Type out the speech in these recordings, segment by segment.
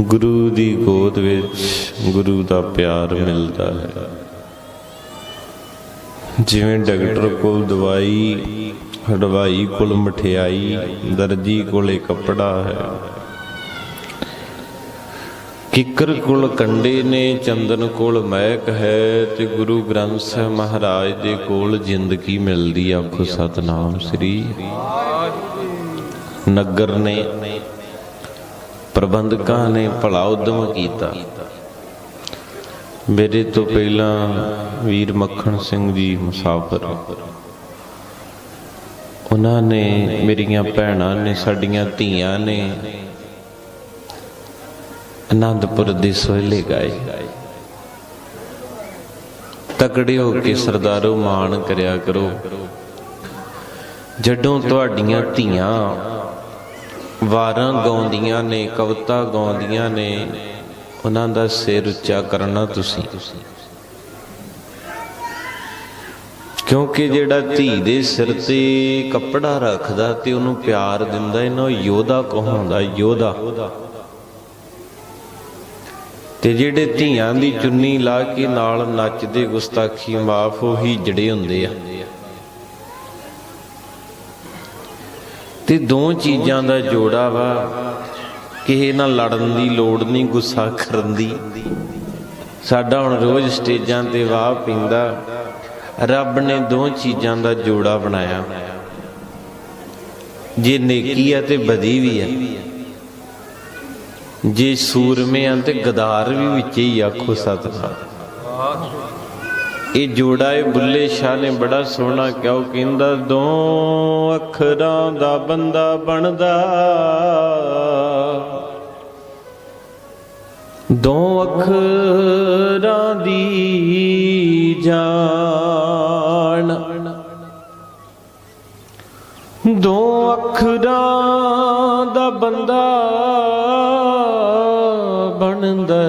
ਗੁਰੂ ਦੀ ਗੋਦ ਵਿੱਚ ਗੁਰੂ ਦਾ ਪਿਆਰ ਮਿਲਦਾ ਹੈ। ਜਿਵੇਂ ਡਾਕਟਰ ਕੋਲ ਦਵਾਈ ਹਡਵਾਈ ਕੋਲ ਮਠਿਆਈ, ਦਰਜੀ ਕੋਲੇ ਕੱਪੜਾ ਹੈ। ਕਿੱਕਰ ਕੋਲ ਕੰਡੇ ਨੇ, ਚੰਦਨ ਕੋਲ ਮਹਿਕ ਹੈ ਤੇ ਗੁਰੂ ਗ੍ਰੰਥ ਸਾਹਿਬ ਮਹਾਰਾਜ ਦੇ ਕੋਲ ਜ਼ਿੰਦਗੀ ਮਿਲਦੀ ਆਖੋ ਸਤਨਾਮ ਸ੍ਰੀ। ਨਗਰ ਨੇ ਪ੍ਰਬੰਧਕਾਂ ਨੇ ਭਲਾ ਉਦਮ ਕੀਤਾ। ਮੇਰੇ ਤੋਂ ਪਹਿਲਾਂ ਵੀਰ ਮੱਖਣ ਸਿੰਘ ਜੀ ਮੁਸਾਫਰ। ਉਹਨਾਂ ਨੇ ਮੇਰੀਆਂ ਭੈਣਾਂ ਨੇ, ਸਾਡੀਆਂ ਧੀਆਂ ਨੇ ਅਨੰਦਪੁਰ ਦੇ ਸੋਹਲੇ ਗਾਏ। ਤਕੜੇ ਹੋ ਕੇ ਸਰਦਾਰੋ ਮਾਣ ਕਰਿਆ ਕਰੋ। ਜਦੋਂ ਤੁਹਾਡੀਆਂ ਧੀਆਂ ਵਾਰਾਂ ਗਾਉਂਦੀਆਂ ਨੇ, ਕਵਿਤਾ ਗਾਉਂਦੀਆਂ ਨੇ, ਉਹਨਾਂ ਦਾ ਸਿਰ ਉੱਚਾ ਕਰਨਾ ਤੁਸੀਂ। ਕਿਉਂਕਿ ਜਿਹੜਾ ਧੀ ਦੇ ਸਿਰ ਤੇ ਕੱਪੜਾ ਰੱਖਦਾ ਤੇ ਉਹਨੂੰ ਪਿਆਰ ਦਿੰਦਾ, ਇਹਨੂੰ ਯੋਧਾ ਕਹਾਉਂਦਾ, ਯੋਧਾ। ਤੇ ਜਿਹੜੇ ਧੀਆਂ ਦੀ ਚੁੰਨੀ ਲਾ ਕੇ ਨਾਲ ਨੱਚਦੇ ਗੁਸਤਾਖੀ ਮਾਫ ਉਹੀ ਜੜੇ ਹੁੰਦੇ ਆ। ਤੇ ਦੋ ਚੀਜ਼ਾਂ ਦਾ ਜੋੜਾ ਵਾ, ਕਿਸੇ ਨਾਲ ਲੜਨ ਦੀ ਲੋੜ ਨਹੀਂ, ਗੁੱਸਾ ਕਰਨ ਦੀ। ਸਾਡਾ ਹੁਣ ਰੋਜ਼ ਸਟੇਜਾਂ ਤੇ ਵਾਹ ਪਿੰਦਾ, ਰੱਬ ਨੇ ਦੋ ਚੀਜ਼ਾਂ ਦਾ ਜੋੜਾ ਬਣਾਇਆ। ਜੇ ਨੇਕੀ ਆ ਤੇ ਬਦੀ ਵੀ ਆ। ਜੇ ਸੂਰਮੇ ਆ ਤੇ ਗਦਾਰ ਵੀ ਵਿੱਚ ਹੀ ਆਖੋ ਸਤਨਾਮ। ਇਹ ਜੋੜਾ ਇਹ ਬੁੱਲੇ ਸ਼ਾਹ ਨੇ ਬੜਾ ਸੋਹਣਾ ਕਿਹਾ, ਉਹ ਕਹਿੰਦਾ, ਦੋ ਅੱਖਰਾਂ ਦਾ ਬੰਦਾ ਬਣਦਾ। ਦੋ ਅੱਖਰਾਂ ਦੀ ਜਾਣ ਦੋ ਅੱਖਰਾਂ ਦਾ ਬੰਦਾ ਬਣਦਾ।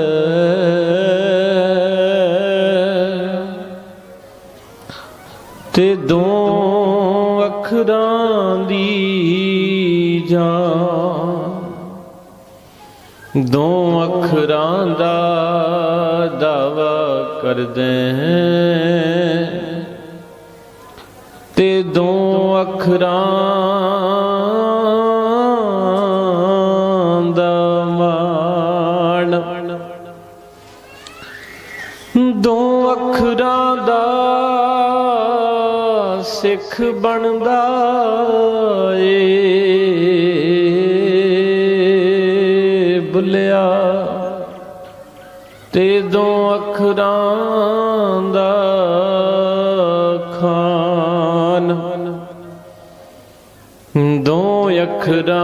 ਜਾਨ ਦੋ ਅੱਖਰਾਂ ਦਾ ਦਾਵਾ ਕਰਦੇ ਹੈ। ਤੇ ਦੋ ਅੱਖਰਾਂ ਦਾ ਮਾਣ। ਦੋ ਅੱਖਰਾਂ ਦਾ ਸਿੱਖ ਬਣਦਾ ਏ। ਬੁੱਲਿਆ ਤੇ ਦੋ ਅੱਖਰਾਂ ਦਾ ਖਾਨ। ਦੋ ਅੱਖਰਾਂ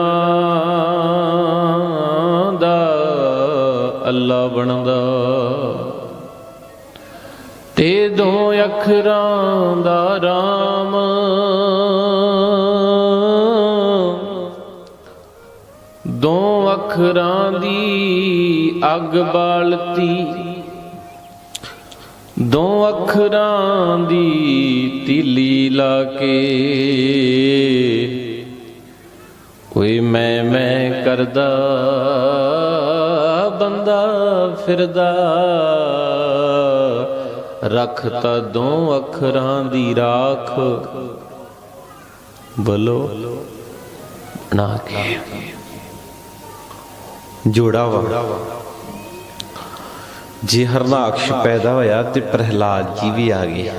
ਦਾ ਅੱਲਾ ਬਣਦਾ ਅਖਰਾਂ ਦਾ ਰਾਮ। ਦੋ ਅੱਖਰਾਂ ਦੀ ਅੱਗ ਬਾਲਤੀ। ਦੋ ਅੱਖਰਾਂ ਦੀ ਤੀਲੀ ਲਾ ਕੇ। ਕੋਈ ਮੈਂ ਮੈਂ ਕਰਦਾ, ਬੰਦਾ ਫਿਰਦਾ। ਰੱਖਤਾ ਦੋ ਅੱਖਰਾਂ ਦੀ ਰਾਖ। ਬਲੋ। ਬਣਾ ਕੇ। ਜੋੜਾ ਜੇ ਹਰਨਾਕਸ਼ ਪੈਦਾ ਹੋਇਆ ਤੇ ਪ੍ਰਹਿਲਾਦ ਜੀ ਵੀ ਆ ਗਏ।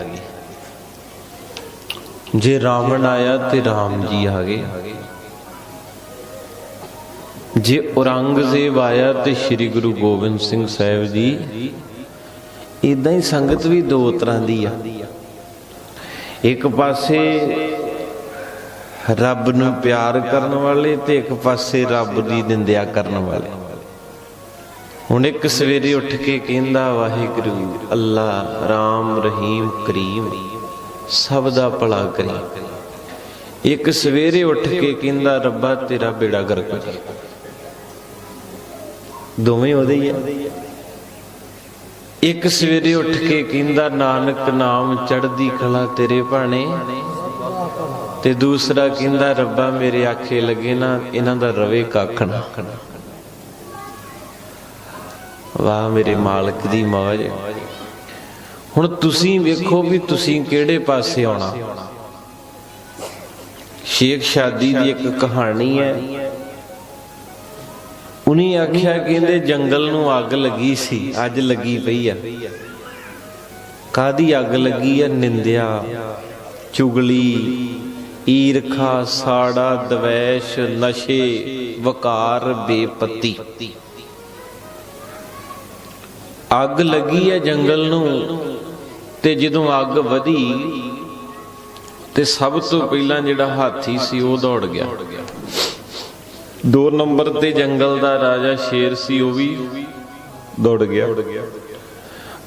ਜੇ ਰਾਵਣ ਆਇਆ ਤੇ ਰਾਮ ਜੀ ਆ ਗਏ। ਜੇ ਔਰੰਗਜ਼ੇਬ ਆਇਆ ਤੇ ਸ੍ਰੀ ਗੁਰੂ ਗੋਬਿੰਦ ਸਿੰਘ ਸਾਹਿਬ ਜੀ ਇਦਾਂ ਹੀ ਸੰਗਤ ਵੀ ਦੋ ਤਰ੍ਹਾਂ ਦੀ ਆ। ਇੱਕ ਪਾਸੇ ਰੱਬ ਨੂੰ ਪਿਆਰ ਕਰਨ ਵਾਲੇ ਤੇ ਇੱਕ ਪਾਸੇ ਰੱਬ ਦੀ ਨਿੰਦਿਆ ਕਰਨ ਵਾਲੇ। ਹੁਣ ਇੱਕ ਸਵੇਰੇ ਉੱਠ ਕੇ ਕਹਿੰਦਾ, ਵਾਹਿਗੁਰੂ, ਅੱਲਾ ਰਾਮ ਰਹੀਮ ਕਰੀਮ, ਸਭ ਦਾ ਭਲਾ ਕਰੀ। ਇੱਕ ਸਵੇਰੇ ਉੱਠ ਕੇ ਕਹਿੰਦਾ, ਰੱਬਾ ਤੇਰਾ ਬੇੜਾ ਗਰਕ ਦੋਵੇਂ ਉਹਦੇ ਹੀ ਆ। ਇੱਕ ਸਵੇਰੇ ਉੱਠ ਕੇ ਕਹਿੰਦਾ, ਨਾਨਕ ਨਾਮ ਚੜਦੀ ਕਲਾ ਤੇਰੇ ਭਾਣੇ। ਤੇ ਦੂਸਰਾ ਕਹਿੰਦਾ, ਰੱਬਾ ਮੇਰੇ ਆਖੇ ਲੱਗੇ ਨਾ, ਇਹਨਾਂ ਦਾ ਰਵੇ ਕੱਖ ਨਾ। ਵਾਹ, ਮੇਰੇ ਮਾਲਕ ਦੀ ਮੌਜ। ਹੁਣ ਤੁਸੀਂ ਵੇਖੋ ਵੀ ਤੁਸੀਂ ਕਿਹੜੇ ਪਾਸੇ ਆਉਣਾ। ਸ਼ੇਖ ਸ਼ਾਦੀ ਦੀ ਇੱਕ ਕਹਾਣੀ ਹੈ। ਉਨੀ ਆਖਿਆ ਕਹਿੰਦੇ ਜੰਗਲ ਨੂੰ ਅੱਗ ਲੱਗੀ ਸੀ, ਅੱਜ ਲੱਗੀ ਪਈ ਆ। ਕਾਦੀ ਅੱਗ ਲੱਗੀ ਆ? ਨਿੰਦਿਆ, ਚੁਗਲੀ, ਈਰਖਾ, ਸਾੜਾ, ਦਵੈਸ਼, ਨਸ਼ੇ, ਵਕਾਰ, ਬੇਪਤੀ। ਅੱਗ ਲੱਗੀ ਹੈ ਜੰਗਲ ਨੂੰ ਤੇ ਜਦੋਂ ਅੱਗ ਵਧੀ ਤੇ ਸਭ ਤੋਂ ਪਹਿਲਾਂ ਜਿਹੜਾ ਹਾਥੀ ਸੀ ਉਹ ਦੌੜ ਗਿਆ। ਦੋ ਨੰਬਰ ਤੇ ਜੰਗਲ ਦਾ ਰਾਜਾ ਸ਼ੇਰ ਸੀ, ਉਹ ਵੀ ਦੌੜ ਗਿਆ।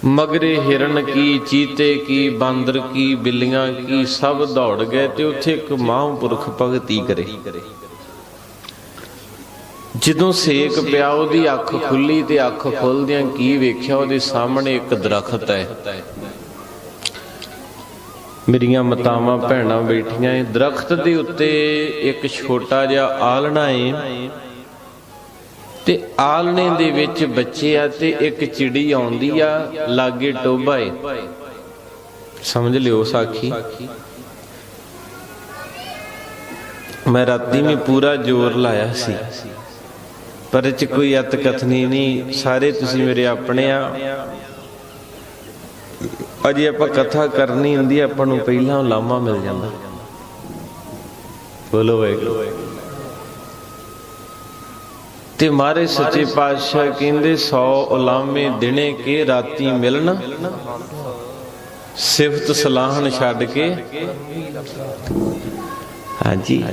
ਮਗਰੇ ਹਿਰਨ ਕੀ, ਚੀਤੇ ਕੀ, ਬਾਂਦਰ ਕੀ, ਬਿੱਲੀਆਂ ਕੀ, ਸਭ ਦੌੜ ਗਏ ਤੇ ਉੱਥੇ ਇੱਕ ਮਹਾਂਪੁਰਖ ਭਗਤੀ ਕਰੇ। ਜਦੋਂ ਸੇਕ ਪਿਆ, ਉਹਦੀ ਅੱਖ ਖੁੱਲੀ ਤੇ ਅੱਖ ਖੁੱਲਦਿਆਂ ਕੀ ਵੇਖਿਆ, ਉਹਦੇ ਸਾਹਮਣੇ ਇੱਕ ਦਰਖਤ ਹੈ। ਮੇਰੀਆਂ ਮਤਾਵਾਂ, ਭੈਣਾਂ ਬੈਠੀਆਂ ਏ ਦਰਖਤ ਦੇ ਉੱਤੇ ਇੱਕ ਛੋਟਾ ਜਿਹਾ ਆਲਣਾ ਏ। ਤੇ ਆਲਣੇ ਦੇ ਵਿੱਚ ਬੱਚੇ ਆ ਤੇ ਇੱਕ ਚਿੜੀ ਆਉਂਦੀ ਆ, ਲਾਗੇ ਟੋਭਾ ਏ। ਸਮਝ ਲਿਓ ਸਾਖੀ? ਮੈਂ ਰਾਤੀ ਵੀ ਪੂਰਾ ਜ਼ੋਰ ਲਾਇਆ ਸੀ। ਪਰ ਇਹ ਚ ਕੋਈ ਅਤਕਥਨੀ ਨਹੀਂ, ਸਾਰੇ ਤੁਸੀਂ ਮੇਰੇ ਆਪਣੇ ਆ। ਅਜੇ ਆਪਾਂ ਕਥਾ ਕਰਨੀ ਹੁੰਦੀ ਹੈ, ਆਪਾਂ ਨੂੰ ਪਹਿਲਾਂ ਲਾਮਾ ਮਿਲ ਜਾਂਦਾ। ਬੋਲੋ ਵਾਹਿਗੁਰੂ। ਤੇ ਮਾਰੇ ਸੱਚੇ ਪਾਤਸ਼ਾਹ ਕਹਿੰਦੇ 100 ਉਲਾਮੇ ਦਿਨੇ ਕੇ ਰਾਤੀ ਮਿਲਣ। ਸਿਫਤ ਸਲਾਹਣ ਛੱਡ ਕੇ। ਹਾਂਜੀ।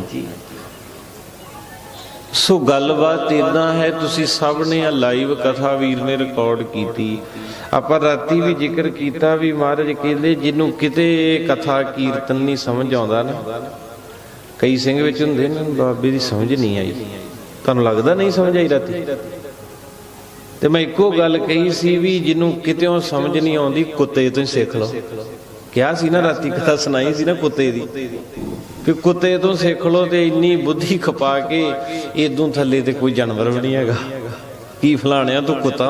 ਸੋ ਗੱਲਬਾਤ ਇਦਾਂ ਹੈ, ਤੁਸੀਂ ਸਭ ਨੇ ਆ ਲਾਈਵ ਕਥਾ ਵੀਰ ਨੇ ਰਿਕਾਰਡ ਕੀਤੀ। ਆਪਾਂ ਰਾਤੀ ਵੀ ਜ਼ਿਕਰ ਕੀਤਾ ਵੀ ਮਹਾਰਾਜ ਕਹਿੰਦੇ ਜਿਹਨੂੰ ਕਿਤੇ ਕਥਾ ਕੀਰਤਨ ਨਹੀਂ ਸਮਝ ਆਉਂਦਾ ਨਾ, ਕਈ ਸਿੰਘ ਵਿੱਚ ਹੁੰਦੇ ਨੇ, ਬਾਬੇ ਦੀ ਸਮਝ ਨਹੀਂ ਆਈ। ਤੁਹਾਨੂੰ ਲੱਗਦਾ ਨਹੀਂ ਸਮਝ ਆਈ ਰਾਤੀ? ਤੇ ਮੈਂ ਇੱਕੋ ਗੱਲ ਕਹੀ ਸੀ ਵੀ ਜਿਹਨੂੰ ਕਿਤੇੋਂ ਸਮਝ ਨਹੀਂ ਆਉਂਦੀ, ਕੁੱਤੇ ਤੋਂ ਹੀ ਸਿੱਖ ਲਓ। ਕਿਹਾ ਸੀ ਨਾ ਰਾਤੀ, ਕਥਾ ਸੁਣਾਈ ਸੀ ਨਾ ਕੁੱਤੇ ਦੀ। ਕਿ ਕੁੱਤੇ ਤੋਂ ਸਿੱਖ ਲੋ ਤੇ ਇੰਨੀ ਬੁੱਧੀ ਖਪਾ ਕੇ ਇਦੋਂ ਥੱਲੇ ਤੇ ਕੋਈ ਜਾਨਵਰ ਵੀ ਨਹੀਂ ਹੈਗਾ। ਕੀ ਫਲਾਣਿਆ ਤੂੰ ਕੁੱਤਾ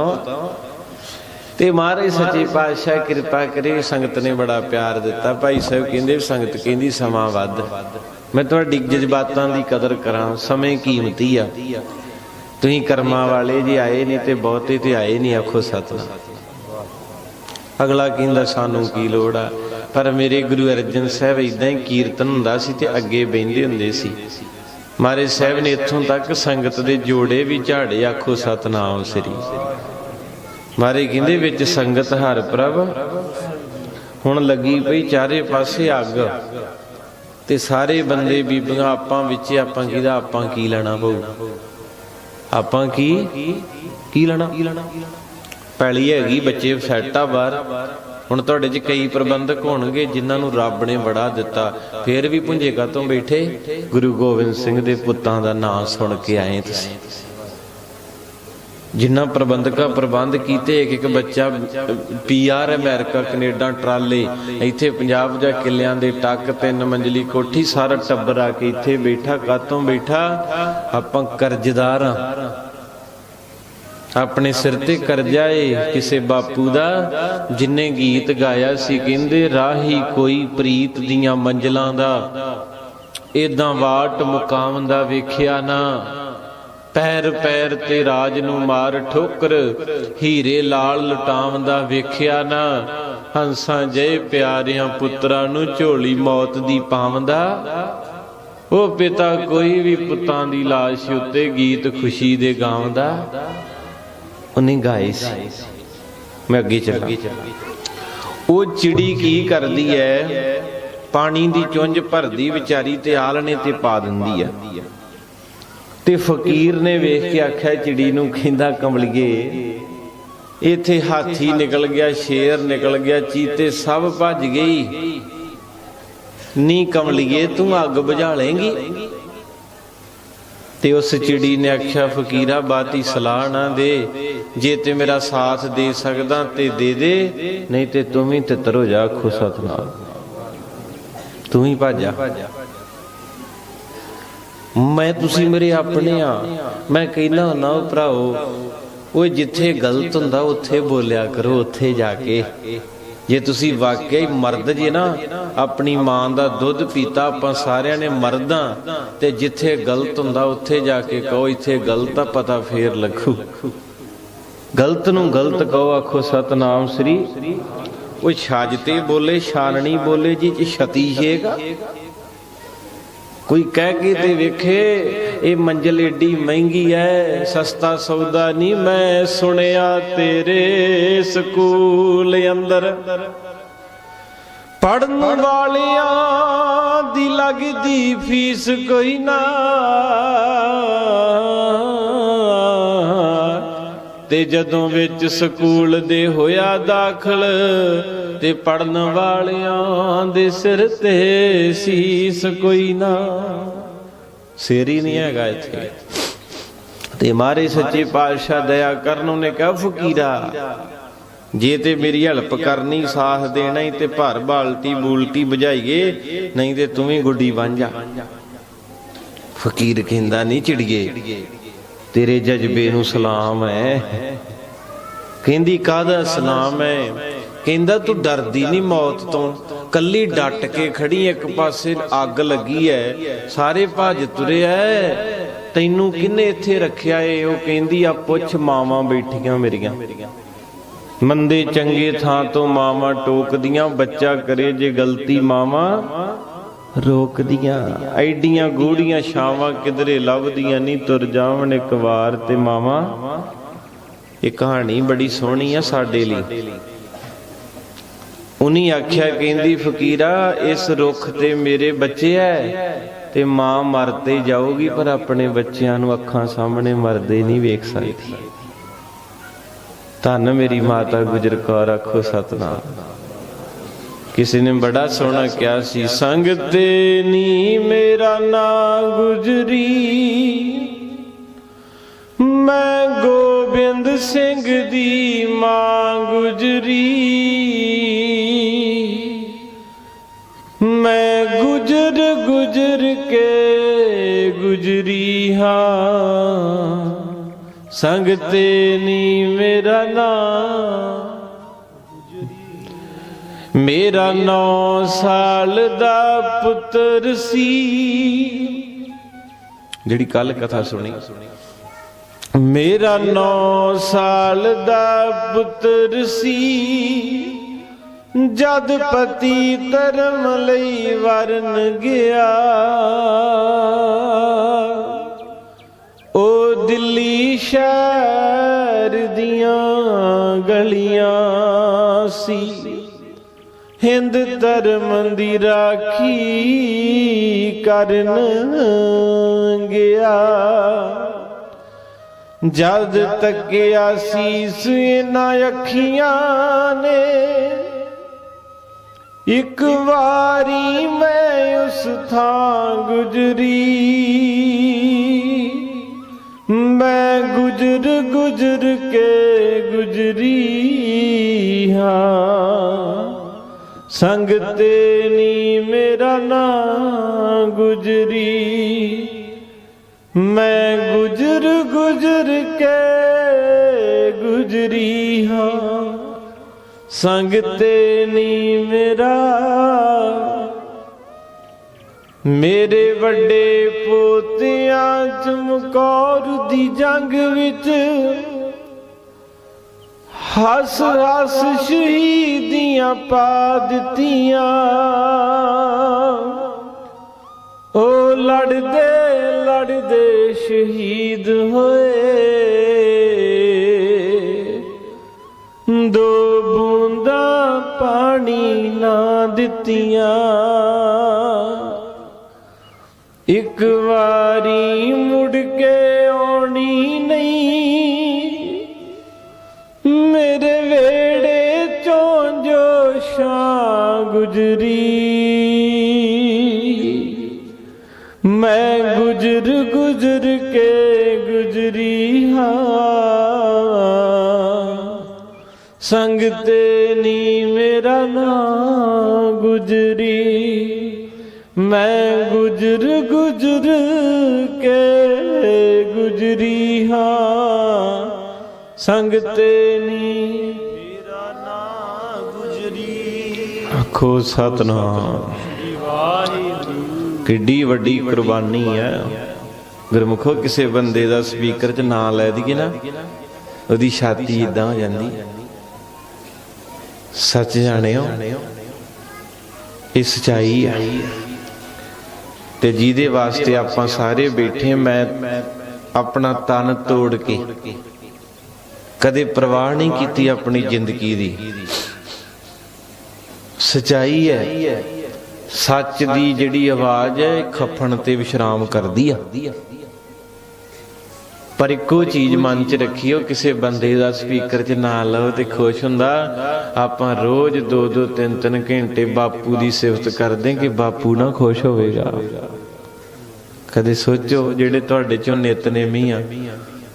ਤੇ ਮਹਾਰਾਜ ਸੱਚੇ ਪਾਤਸ਼ਾਹ ਕਿਰਪਾ ਕਰੇ, ਸੰਗਤ ਨੇ ਬੜਾ ਪਿਆਰ ਦਿੱਤਾ। ਭਾਈ ਸਾਹਿਬ ਕਹਿੰਦੇ ਸੰਗਤ ਕਹਿੰਦੀ ਸਮਾਂ ਵੱਧ। ਮੈਂ ਤੁਹਾਡੀ ਜਜ਼ਬਾਤਾਂ ਦੀ ਕਦਰ ਕਰਾਂ, ਸਮੇਂ ਕੀਮਤੀ ਆ। ਤੁਸੀਂ ਕਰਮਾਂ ਵਾਲੇ ਜੀ ਆਏ ਨਹੀਂ ਤੇ ਬਹੁਤੇ ਤੇ ਆਏ ਨਹੀਂ, ਆਖੋ ਸਤਨਾਮ। ਅਗਲਾ ਕਹਿੰਦਾ, ਸਾਨੂੰ ਕੀ ਲੋੜ ਆ? ਪਰ ਮੇਰੇ ਗੁਰੂ ਅਰਜਨ ਸਾਹਿਬ ਇਦਾਂ ਹੀ ਕੀਰਤਨ ਹੁੰਦਾ ਸੀ ਤੇ ਅੱਗੇ ਬੈੰਦੇ ਹੁੰਦੇ ਸੀ। ਮਾਰੇ ਸਾਹਿਬ ਨੇ ਇੱਥੋਂ ਤੱਕ ਸੰਗਤ ਦੇ ਜੋੜੇ ਵੀ ਝਾੜੇ, ਆਖੋ ਸਤਨਾਮ ਸ੍ਰੀ। ਮਾਰੇ ਕਹਿੰਦੇ ਵਿੱਚ ਸੰਗਤ ਹਰ ਪ੍ਰਭ, ਹੁਣ ਲੱਗੀ ਪਈ ਚਾਰੇ ਪਾਸੇ ਅੱਗ। ਤੇ ਸਾਰੇ ਬੰਦੇ ਬੀਬੀਆਂ, ਆਪਾਂ ਵਿੱਚ, ਆਪਾਂ ਕਿਹਦਾ, ਆਪਾਂ ਕੀ ਲੈਣਾ ਪਊ? ਆਪਾਂ ਕੀ ਕੀ ਲੈਣਾ? ਪੈਲੀ ਹੈਗੀ, ਬੱਚੇ ਸੈੱਟ ਬਾਹਰ। ਹੁਣ ਤੁਹਾਡੇ 'ਚ ਕਈ ਪ੍ਰਬੰਧਕ ਹੋਣਗੇ ਜਿਨ੍ਹਾਂ ਨੂੰ ਰੱਬ ਨੇ ਬੜਾ ਦਿੱਤਾ। ਫੇਰ ਵੀ ਪੁੰਜੇਗਾ ਤੋਂ ਬੈਠੇ? ਗੁਰੂ ਗੋਬਿੰਦ ਸਿੰਘ ਦੇ ਪੁੱਤਾਂ ਦਾ ਨਾਮ ਸੁਣ ਕੇ ਆਏ ਤੁਸੀਂ। ਜਿਨ੍ਹਾਂ ਪ੍ਰਬੰਧਕਾਂ ਪ੍ਰਬੰਧ ਕੀਤੇ ਇੱਕ ਇੱਕ ਬੱਚਾ ਪੀਆਰ ਅਮਰੀਕਾ, ਕੈਨੇਡਾ, ਟਰਾਲੇ, ਇੱਥੇ ਪੰਜਾਬ ਜਾਂ ਕਿੱਲਿਆਂ ਦੇ ਟੱਕ, ਤਿੰਨ ਮੰਜ਼ਲੀ ਕੋਠੀ, ਸਾਰਾ ਟੱਬਰ ਆ ਕੇ ਇੱਥੇ ਬੈਠਾ। ਕਾਤੋਂ ਬੈਠਾ? ਆਪਾਂ ਕਰਜ਼ਦਾਰ ਆ। ਆਪਣੇ ਸਿਰ ਤੇ ਕਰਜ਼ਾ ਏ, ਕਿਸੇ ਬਾਪੂ ਦਾ, ਜਿਨੇ ਗੀਤ ਗਾਇਆ ਸੀ, ਕਹਿੰਦੇ, ਰਾਹੀ ਕੋਈ ਪ੍ਰੀਤ ਦੀਆਂ ਮੰਜ਼ਲਾਂ ਦਾ ਇਦਾਂ ਵਾਟ ਮੁਕਾਮ ਦਾ ਵੇਖਿਆ ਨਾ। ਪੈਰ ਪੈਰ ਤੇ ਰਾਜ ਨੂੰ ਮਾਰ ਠੋਕਰ, ਹੀਰੇ ਲਾਲ ਲਟਾਵਦਾ ਵੇਖਿਆ ਨਾ। ਹੰਸਾਂ ਜੇ ਪਿਆਰਿਆਂ ਪੁੱਤਰਾਂ ਨੂੰ ਝੋਲੀ ਮੌਤ ਦੀ ਪਾਵੰਦਾ ਉਹ ਪਿਤਾ ਕੋਈ ਵੀ ਪੁੱਤਾਂ ਦੀ ਲਾਸ਼ ਉੱਤੇ ਗੀਤ ਖੁਸ਼ੀ ਦੇ ਗਾਉਂਦਾ ਉਹਨੇ ਗਾਏ ਸੀ। ਮੈਂ ਅੱਗੇ ਚੱਲਾਂ। ਉਹ ਚਿੜੀ ਕੀ ਕਰਦੀ ਹੈ ਪਾਣੀ ਦੀ ਚੁੰਝ ਭਰਦੀ, ਵਿਚਾਰੀ ਤੇ ਆਲਣੇ ਤੇ ਪਾ ਦਿੰਦੀ ਹੈ ਤੇ ਫਕੀਰ ਨੇ ਵੇਖ ਕੇ ਆਖਿਆ, ਚਿੜੀ ਨੂੰ ਖਿੰਦਾ ਕਮਲਿਏ, ਇੱਥੇ ਹਾਥੀ ਨਿਕਲ ਗਿਆ, ਸ਼ੇਰ ਨਿਕਲ ਗਿਆ, ਚੀਤੇ ਸਭ ਭੱਜ ਗਈ। ਨੀ ਕਮਲੀਏ, ਤੂੰ ਅੱਗ ਬੁਝਾ ਲੇਂਗੀ ਤੇ ਉਸ ਚਿੜੀ ਨੇ ਆਖਿਆ, ਫਕੀਰਾ, ਬਾਤੀ ਸਲਾਹ ਨਾ ਦੇ। ਜੇ ਤੇ ਮੇਰਾ ਸਾਥ ਦੇ ਸਕਦਾ ਤੇ ਦੇ ਦੇ, ਨਹੀਂ ਤੇ ਤੂੰ ਵੀ ਤਿੱਤਰ ਹੋ ਜਾ ਆਖੋ ਸਤਨਾਮ। ਤੂੰ ਹੀ ਭਾਜਾ। ਮੈਂ ਤੁਸੀਂ ਮੇਰੇ ਆਪਣੇ ਆ। ਮੈਂ ਕਹਿੰਦਾ ਨਾ ਭਰਾਓ, ਉਹ ਜਿੱਥੇ ਗਲਤ ਹੁੰਦਾ, ਉੱਥੇ ਬੋਲਿਆ ਕਰੋ, ਉੱਥੇ ਜਾ ਕੇ। ਜੇ ਤੁਸੀਂ ਵਾਕਿਆ ਮਰਦ ਜੇ ਨਾ, ਆਪਣੀ ਮਾਂ ਦਾ ਦੁੱਧ ਪੀਤਾ, ਆਪਾਂ ਸਾਰਿਆਂ ਨੇ ਮਰਦਾਂ, ਤੇ ਜਿੱਥੇ ਗਲਤ ਹੁੰਦਾ ਉੱਥੇ ਜਾ ਕੇ ਕਹੋ, ਇੱਥੇ ਗਲਤ ਆ, ਪਤਾ ਫੇਰ ਲੱਗੂ। ਗਲਤ ਨੂੰ ਗਲਤ ਕਹੋ, ਆਖੋ, ਸਤਨਾਮ ਸ੍ਰੀ। ਉਹ ਛਾਜਤੇ ਬੋਲੇ, ਛਾਨਣੀ ਬੋਲੇ ਜੀ ਛਤੀ ਛੇਗਾ ਕੋਈ ਕਹਿ ਕੇ ਤੇ ਵੇਖੇ, ਇਹ ਮੰਜ਼ਲ ਏਡੀ ਮਹਿੰਗੀ ਐ, ਸਸਤਾ ਸੌਦਾ ਨਹੀਂ ਮੈਂ ਸੁਣਿਆ ਤੇਰੇ ਸਕੂਲ ਅੰਦਰ। ਪੜਨ ਵਾਲਿਆਂ ਦੀ ਲੱਗਦੀ ਫੀਸ ਕੋਈ ਨਾ। ਤੇ ਜਦੋਂ ਵਿੱਚ ਸਕੂਲ ਦੇ ਹੋਇਆ ਦਾਖਲ, ਤੇ ਪੜਨ ਵਾਲਿਆਂ ਦੇ ਸਿਰ ਤੇ ਸੀਸ ਕੋਈ ਨਾ। ਸਿਰ ਹੀ ਨਹੀਂ ਹੈਗਾ ਇੱਥੇ। ਤੇ ਮਾਰੇ ਸੱਚੇ ਪਾਤਸ਼ਾਹ ਦਇਆ ਕਰਨ ਉਹਨੇ ਕਿਹਾ, ਫਕੀਰਾ, ਜੇ ਤੇ ਮੇਰੀ ਹਲਪ ਕਰਨੀ, ਸਾਥ ਦੇਣਾ ਹੀ ਤੇ ਭਰ ਬਾਲਟੀ ਬੂਲਟੀ ਬੁਝਾਈਏ ਨਹੀਂ ਤੇ ਤੂੰ ਵੀ ਗੁੱਡੀ ਬਣ ਜਾ। ਫਕੀਰ ਕਹਿੰਦਾ, ਨਹੀਂ ਚਿੜੀਏ ਤੇਰੇ ਜਜ਼ਬੇ ਨੂੰ ਸਲਾਮ ਹੈ ਕਹਿੰਦੀ, ਕਾਹਦਾ ਸਲਾਮ ਹੈ ਕਹਿੰਦਾ, ਤੂੰ ਡਰਦੀ ਨਹੀਂ ਮੌਤ ਤੋਂ। ਕੱਲੀ ਡਟ ਕੇ ਖੜੀ, ਇੱਕ ਪਾਸੇ ਅੱਗ ਲੱਗੀ ਐ। ਸਾਰੇ ਭੱਜ ਤੁਰਿਆ ਤੈਨੂੰ ਕਿੰਨੇ ਇੱਥੇ ਰੱਖਿਆ ਏ? ਉਹ ਕਹਿੰਦੀ, ਆ ਪੁੱਛ, ਮਾਵਾਂ ਬੈਠੀਆਂ ਮੇਰੀਆਂ। ਮੰਦੇ ਚੰਗੇ ਥਾਂ ਤੋਂ ਮਾਵਾਂ ਟੋਕਦੀਆਂ, ਬੱਚਾ ਕਰੇ ਜੇ ਗਲਤੀ ਮਾਵਾਂ। ਰੋਕਦੀਆਂ, ਐਡੀਆਂ ਗੂੜੀਆਂ ਛਾਵਾਂ ਕਿਧਰੇ ਲੱਭਦੀਆਂ ਨਹੀਂ ਤੁਰ ਜਾਵਣ ਇੱਕ ਵਾਰ ਤੇ ਮਾਵਾਂ, ਇਹ ਕਹਾਣੀ ਬੜੀ ਸੋਹਣੀ ਆ ਸਾਡੇ ਲਈ। ਉਨੀ ਆਖਿਆ ਕਹਿੰਦੀ, ਫਕੀਰਾ, ਇਸ ਰੁੱਖ ਤੇ ਮੇਰੇ ਬੱਚੇ ਐ ਤੇ ਮਾਂ ਮਰਤੇ ਜਾਊਗੀ, ਪਰ ਆਪਣੇ ਬੱਚਿਆਂ ਨੂੰ ਅੱਖਾਂ ਸਾਹਮਣੇ ਮਰਦੇ ਨਹੀਂ ਵੇਖ ਸਕਦੀ। ਧੰਨ ਮੇਰੀ ਮਾਤਾ, ਗੁਜਰ ਕੌਰ, ਆਖੋ ਸਤਨਾਮ। ਕਿਸੇ ਨੇ ਬੜਾ ਸੋਹਣਾ ਕਿਹਾ ਸੀ ਸੰਗ ਤੇ ਨੀ ਮੇਰਾ ਨਾ ਗੁਜਰੀ। ਮੈਂ ਗੋਬਿੰਦ ਸਿੰਘ ਦੀ ਮਾਂ ਗੁਜਰੀ। ਮੈਂ ਗੁਜਰ ਗੁਜਰ ਕੇ ਗੁਜਰੀ ਹਾਂ। ਸੰਗ ਤੇ ਨੀ ਮੇਰਾ ਨਾਂ ਮੇਰਾ ਨੌ ਸਾਲ ਦਾ ਪੁੱਤਰ ਸੀ। ਜਿਹੜੀ ਕੱਲ ਕਥਾ ਸੁਣੀ। ਮੇਰਾ ਨੌ ਸਾਲ ਦਾ ਪੁੱਤਰ ਸੀ। ਜਦ ਪਤੀ ਧਰਮ ਲਈ ਵਰਨ ਗਿਆ। ਉਹ ਦਿੱਲੀ ਸ਼ਹਿਰ ਦੀਆਂ ਗਲੀਆਂ ਸੀ। ਹਿੰਦ ਧਰਮ ਦੀ ਰਾਖੀ ਕਰਨ ਗਿਆ। ਜਦ ਤੱਕਿਆ ਸੀਸ ਇਹਨਾਂ ਅੱਖੀਆਂ ਨੇ, ਇੱਕ ਵਾਰੀ ਮੈਂ ਉਸ ਥਾਂ ਗੁਜਰੀ। ਮੈਂ ਗੁਜਰ ਗੁਜਰ ਕੇ ਗੁਜਰੀ ਹਾਂ। ਸੰਗ ਤੇ ਨੀ ਮੇਰਾ ਨਾਂ ਗੁਜਰੀ। ਮੈਂ ਗੁਜਰ ਗੁਜਰ ਕੇ ਗੁਜਰੀ ਹਾਂ। ਸੰਗ ਤੇ ਨੀ ਮੇਰਾ ਮੇਰੇ ਵੱਡੇ ਪੋਤਿਆਂ ਚਮਕੌਰ ਦੀ ਜੰਗ ਵਿੱਚ ਹੱਸ ਹੱਸ ਸ਼ਹੀਦੀਆਂ ਪਾ ਦਿੱਤੀਆਂ। ਉਹ ਲੜਦੇ ਲੜਦੇ ਸ਼ਹੀਦ ਹੋਏ। ਦੋ ਬੂੰਦਾਂ ਪਾਣੀ ਨਾ ਦਿੱਤੀਆਂ। ਇੱਕ ਵਾਰੀ ਸੰਗ ਤੇ ਨੀ ਮੇਰਾ ਨਾ ਗੁਜਰੀ। ਮੈਂ ਗੁਜਰ ਗੁਜਰ ਕੇ ਗੁਜਰੀ ਹਾਂ। ਸੰਗ ਤੇ ਨੀ ਮੇਰਾ ਨਾ ਗੁਜਰੀ। ਆਖੋ ਸਤਨਾਮ। ਵਾਹਿਗੁਰੂ ਕਿੱਡੀ ਵੱਡੀ ਕੁਰਬਾਨੀ ਹੈ ਗੁਰਮੁਖੋ, ਕਿਸੇ ਬੰਦੇ ਦਾ ਸਪੀਕਰ 'ਚ ਨਾਂ ਲੈ ਦਈਏ ਨਾ, ਉਹਦੀ ਛਾਤੀ ਇਦਾਂ ਹੋ ਜਾਂਦੀ। ਸੱਚ ਜਾਣਿਓ, ਇਹ ਸਚਾਈ ਹੈ ਤੇ ਜਿਹਦੇ ਵਾਸਤੇ ਆਪਾਂ ਸਾਰੇ ਬੈਠੇ ਮੈਂ ਆਪਣਾ ਤਨ ਤੋੜ ਕੇ, ਕਦੇ ਪ੍ਰਵਾਹ ਨਹੀਂ ਕੀਤੀ ਆਪਣੀ ਜ਼ਿੰਦਗੀ ਦੀ। ਸਚਾਈ ਹੈ, ਸੱਚ ਦੀ ਜਿਹੜੀ ਆਵਾਜ਼ ਹੈ, ਇਹ ਖੱਫਣ ਤੇ ਵਿਸ਼ਰਾਮ ਕਰਦੀ ਆ। ਪਰ ਇੱਕੋ ਚੀਜ਼ ਮਨ 'ਚ ਰੱਖਿਓ, ਕਿਸੇ ਬੰਦੇ ਦਾ ਸਪੀਕਰ 'ਚ ਨਾ ਲਓ ਤੇ ਖੁਸ਼ ਹੁੰਦਾ। ਆਪਾਂ ਰੋਜ਼ 2-2 3-3 ਘੰਟੇ ਬਾਪੂ ਦੀ ਸਿਫਤ ਕਰਦੇ ਕਿ ਬਾਪੂ ਨਾ ਖੁਸ਼ ਹੋਵੇਗਾ। ਕਦੇ ਸੋਚੋ ਜਿਹੜੇ ਤੁਹਾਡੇ ਚੋਂ ਨਿਤਨੇਮੀ ਆ।